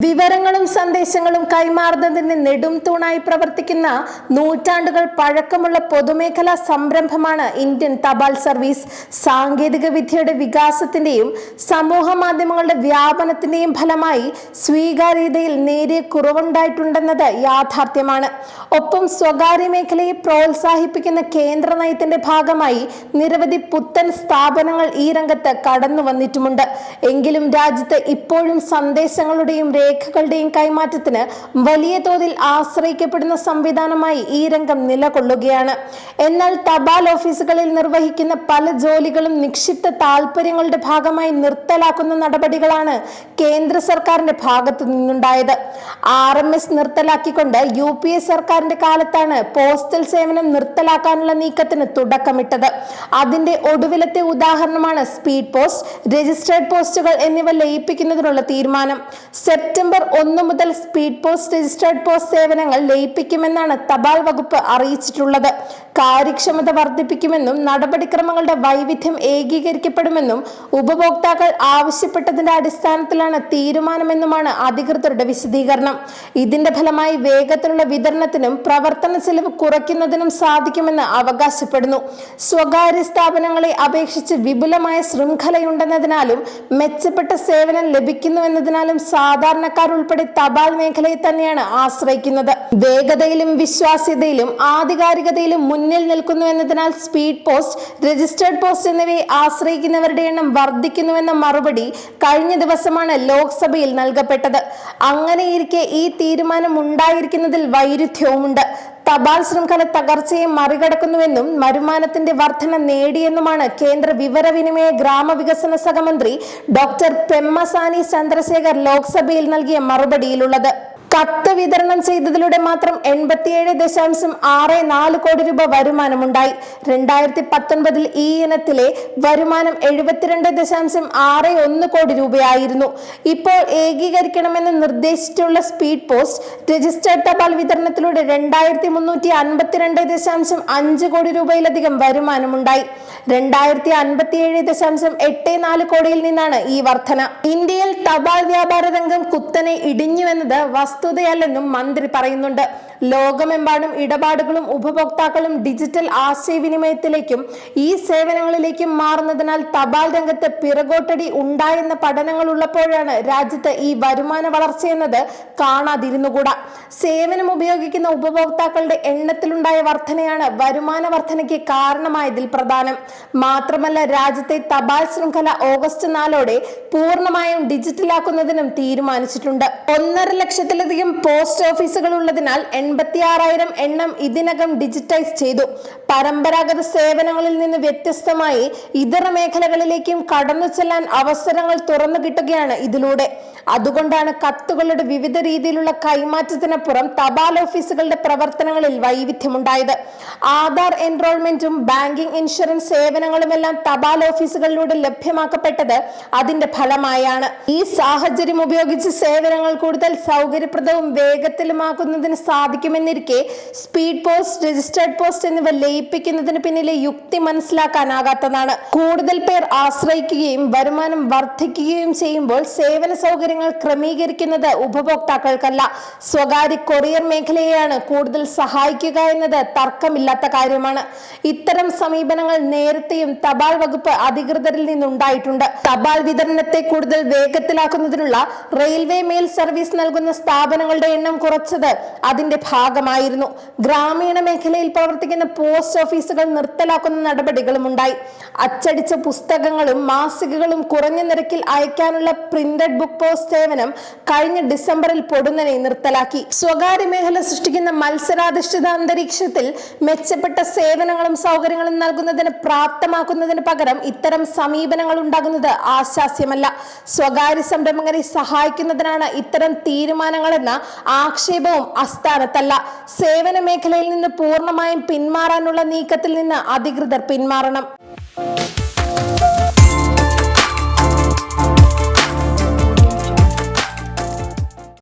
വിവരങ്ങളും സന്ദേശങ്ങളും കൈമാറുന്നതിന് നെടും തൂണായി പ്രവർത്തിക്കുന്ന നൂറ്റാണ്ടുകൾ പഴക്കമുള്ള പൊതുമേഖലാ സംരംഭമാണ് ഇന്ത്യൻ തപാൽ സർവീസ്. സാങ്കേതിക വിദ്യയുടെ വികാസത്തിന്റെയും സമൂഹ മാധ്യമങ്ങളുടെ വ്യാപനത്തിന്റെയും ഫലമായി സ്വീകാര്യതയിൽ നേരിയ കുറവുണ്ടായിട്ടുണ്ടെന്നത് യാഥാർത്ഥ്യമാണ്. ഒപ്പം സ്വകാര്യ മേഖലയെ പ്രോത്സാഹിപ്പിക്കുന്ന കേന്ദ്ര നയത്തിന്റെ ഭാഗമായി നിരവധി പുത്തൻ സ്ഥാപനങ്ങൾ ഈ രംഗത്ത് കടന്നു വന്നിട്ടുമുണ്ട് എങ്കിലും രാജ്യത്ത് ഇപ്പോഴും സന്ദേശങ്ങളുടെയും രേഖകളുടെയും കൈമാറ്റത്തിന് വലിയ തോതിൽ ആശ്രയിക്കപ്പെടുന്ന സംവിധാനമായി ഈ രംഗം നിലകൊള്ളുകയാണ്. എന്നാൽ തപാൽ ഓഫീസുകളിൽ നിർവഹിക്കുന്ന പല ജോലികളും നിക്ഷിപ്ത താല്പര്യങ്ങളുടെ ഭാഗമായി നിർത്തലാക്കുന്ന നടപടികളാണ് കേന്ദ്ര സർക്കാരിന്റെ ഭാഗത്തു നിന്നുണ്ടായത്. ആർ എം എസ് നിർത്തലാക്കിക്കൊണ്ട് യു പി എ സർക്കാരിന്റെ കാലത്താണ് പോസ്റ്റൽ സേവനം നിർത്തലാക്കാനുള്ള നീക്കത്തിന് തുടക്കമിട്ടത്. അതിന്റെ ഒടുവിലത്തെ ഉദാഹരണമാണ് സ്പീഡ് പോസ്റ്റ് രജിസ്റ്റേർഡ് പോസ്റ്റുകൾ എന്നിവ ലയിപ്പിക്കുന്നതിനുള്ള തീരുമാനം. സെപ്റ്റംബർ ഒന്ന് മുതൽ സ്പീഡ് പോസ്റ്റ് രജിസ്റ്റേർഡ് പോസ്റ്റ് സേവനങ്ങൾ ലയിപ്പിക്കുമെന്നാണ് തപാൽ വകുപ്പ് അറിയിച്ചിട്ടുള്ളത്. കാര്യക്ഷമത വർദ്ധിപ്പിക്കുമെന്നും നടപടിക്രമങ്ങളുടെ വൈവിധ്യം ഏകീകരിക്കപ്പെടുമെന്നും ഉപഭോക്താക്കൾ ആവശ്യപ്പെട്ടതിന്റെ അടിസ്ഥാനത്തിലാണ് തീരുമാനമെന്നുമാണ് അധികൃതരുടെ വിശദീകരണം. ഇതിന്റെ ഫലമായി വേഗത്തിലുള്ള വിതരണത്തിനും പ്രവർത്തന ചെലവ് കുറയ്ക്കുന്നതിനും സാധിക്കുമെന്ന് അവകാശപ്പെടുന്നു. സ്വകാര്യ സ്ഥാപനങ്ങളെ അപേക്ഷിച്ച് വിപുലമായ ശൃംഖലയുണ്ടെന്നതിനാലും മെച്ചപ്പെട്ട സേവനം ലഭിക്കുന്നുവെന്നതിനാലും സാധാരണക്കാരുൾപ്പെടെ തപാൽ മേഖലയെ തന്നെയാണ് ആശ്രയിക്കുന്നത്. വേഗതയിലും വിശ്വാസ്യതയിലും ആധികാരികതയിലും മുന്നിൽ നിൽക്കുന്നു എന്നതിനാൽ സ്പീഡ് പോസ്റ്റ് രജിസ്റ്റേർഡ് പോസ്റ്റ് എന്നിവയെ ആശ്രയിക്കുന്നവരുടെ എണ്ണം വർദ്ധിക്കുന്നുവെന്ന മറുപടി കഴിഞ്ഞ ദിവസമാണ് ലോക്സഭയിൽ നൽകപ്പെട്ടത്. അങ്ങനെയിരിക്കെ ഈ തീരുമാനം ഉണ്ടായിരിക്കുന്നതിൽ വൈരുദ്ധ്യവുമുണ്ട്. തപാൽ ശൃംഖല തകർച്ചയെ മറികടക്കുന്നുവെന്നും വരുമാനത്തിന്റെ വർധന നേടിയെന്നുമാണ് കേന്ദ്ര വിവരവിനിമയ ഗ്രാമവികസന സഹമന്ത്രി ഡോക്ടർ പെമ്മസാനി ചന്ദ്രശേഖർ ലോക്സഭയിൽ നൽകിയ മറുപടിയിലുള്ളത്. കത്ത് വിതരണം ചെയ്തതിലൂടെ മാത്രം എൺപത്തിയേഴ് ദശാംശം ആറ് നാല് കോടി രൂപ വരുമാനമുണ്ടായി. രണ്ടായിരത്തി പത്തൊൻപതിൽ ഈ ഇനത്തിലെ വരുമാനം എഴുപത്തിരണ്ട് ദശാംശം ആറ് ഒന്ന് കോടി രൂപയായിരുന്നു. ഇപ്പോൾ ഏകീകരിക്കണമെന്ന് നിർദ്ദേശിച്ചിട്ടുള്ള സ്പീഡ് പോസ്റ്റ് രജിസ്റ്റേർഡ് തപാൽ വിതരണത്തിലൂടെ രണ്ടായിരത്തി മുന്നൂറ്റി അൻപത്തിരണ്ട് ദശാംശം അഞ്ച് കോടി രൂപയിലധികം വരുമാനമുണ്ടായി. രണ്ടായിരത്തി അൻപത്തിയേഴ് ദശാംശം എട്ട് നാല് കോടിയിൽ നിന്നാണ് ഈ വർധന. ഇന്ത്യയിൽ തപാൽ വ്യാപാര രംഗം കുത്തനെ ഇടിഞ്ഞുവെന്നത് വസ്തുതയല്ലെന്നും മന്ത്രി പറയുന്നുണ്ട്. ലോകമെമ്പാടും ഇടപാടുകളും ഉപഭോക്താക്കളും ഡിജിറ്റൽ ആശയവിനിമയത്തിലേക്കും ഈ സേവനങ്ങളിലേക്കും മാറുന്നതിനാൽ തപാൽ രംഗത്ത് പിറകോട്ടടി ഉണ്ടായെന്ന പഠനങ്ങൾ ഉള്ളപ്പോഴാണ് രാജ്യത്ത് ഈ വരുമാന വളർച്ചയെന്നത് കാണാതിരുന്നുകൂടാ. സേവനം ഉപയോഗിക്കുന്ന ഉപഭോക്താക്കളുടെ എണ്ണത്തിലുണ്ടായ വർധനയാണ് വരുമാന വർധനയ്ക്ക് കാരണമായതിൽ പ്രധാനം. മാത്രമല്ല രാജ്യത്തെ തപാൽ ശൃംഖല ഓഗസ്റ്റ് നാലോടെ പൂർണമായും ഡിജിറ്റലാക്കുന്നതിനും തീരുമാനിച്ചിട്ടുണ്ട്. ഒന്നര ലക്ഷത്തിലധികം പോസ്റ്റ് ഓഫീസുകൾ ഉള്ളതിനാൽ എൺപത്തി ആറായിരം എണ്ണം ഇതിനകം ഡിജിറ്റൈസ് ചെയ്തു. പരമ്പരാഗത സേവനങ്ങളിൽ നിന്ന് വ്യത്യസ്തമായി ഇതര മേഖലകളിലേക്കും കടന്നു ചെല്ലാൻ അവസരങ്ങൾ തുറന്നു കിട്ടുകയാണ് ഇതിലൂടെ. അതുകൊണ്ടാണ് കത്തുകളുടെ വിവിധ രീതിയിലുള്ള കൈമാറ്റത്തിനപ്പുറം തപാൽ ഓഫീസുകളുടെ പ്രവർത്തനങ്ങളിൽ വൈവിധ്യമുണ്ടായത്. ആധാർ എൻറോൾമെന്റും ബാങ്കിംഗ് ഇൻഷുറൻസ് സേവനങ്ങളുമെല്ലാം തപാൽ ഓഫീസുകളിലൂടെ ലഭ്യമാക്കപ്പെട്ടത് അതിന്റെ ഫലമായാണ്. ഈ സാഹചര്യം ഉപയോഗിച്ച് സേവനങ്ങൾ കൂടുതൽ സൗകര്യപ്രദവും വേഗത്തിലുമാക്കുന്നതിന് സാധിക്കുമെന്നിരിക്കെ സ്പീഡ് പോസ്റ്റ് രജിസ്റ്റേർഡ് പോസ്റ്റ് എന്നിവ ലയിപ്പിക്കുന്നതിന് പിന്നിലെ യുക്തി മനസ്സിലാക്കാനാകാത്തതാണ്. കൂടുതൽ പേർ ആശ്രയിക്കുകയും വരുമാനം വർദ്ധിക്കുകയും ചെയ്യുമ്പോൾ സേവന സൗകര്യങ്ങൾ ക്രമീകരിക്കുന്നത് ഉപഭോക്താക്കൾക്കല്ല. സ്വകാര്യ കൊറിയർ മേഖലയെയാണ് കൂടുതൽ സഹായിക്കുക എന്നത് തർക്കമില്ലാത്ത കാര്യമാണ്. ഇത്തരം സമീപനങ്ങൾ നേരത്തെയും തപാൽ വകുപ്പ് അധികൃതരിൽ നിന്നുണ്ടായിട്ടുണ്ട്. തപാൽ വിതരണത്തെ കൂടുതൽ വേഗത്തിലാക്കുന്നതിനുള്ള റെയിൽവേ മെയിൽ സർവീസ് നൽകുന്ന സ്ഥാപനങ്ങളുടെ എണ്ണം കുറച്ചത് അതിന്റെ ഭാഗമായിരുന്നു. ഗ്രാമീണ മേഖലയിൽ പ്രവർത്തിക്കുന്ന പോസ്റ്റ് ഓഫീസുകൾ നിർത്തലാക്കുന്ന നടപടികളും ഉണ്ടായി അച്ചടിച്ച പുസ്തകങ്ങളും മാസികകളും കുറഞ്ഞ നിരക്കിൽ അയക്കാനുള്ള പ്രിന്റഡ് ബുക്ക് പോസ്റ്റ് സേവനം കഴിഞ്ഞ ഡിസംബറിൽ പൊടുന്നനെ നിർത്തലാക്കി. സ്വകാര്യ മേഖല സൃഷ്ടിക്കുന്ന മത്സരാധിഷ്ഠിത അന്തരീക്ഷത്തിൽ മെച്ചപ്പെട്ട സേവനങ്ങളും സൗകര്യങ്ങളും നൽകുന്നതിന് പ്രാപ്തമാക്കുന്നതിന് പകരം ഇത്തരം സമീപനങ്ങൾ ഉണ്ടാകുന്നത് ആശാസ്യമല്ല. സ്വകാര്യ സംരംഭകരെ സഹായിക്കുന്നതിനാണ് ഇത്തരം തീരുമാനങ്ങളെന്ന ആക്ഷേപവും അസ്ഥാനത്തല്ല സേവന മേഖലയിൽ നിന്ന് പൂർണമായും പിന്മാറാനുള്ള നീക്കത്തിൽ നിന്ന് അധികൃതർ പിന്മാറണം.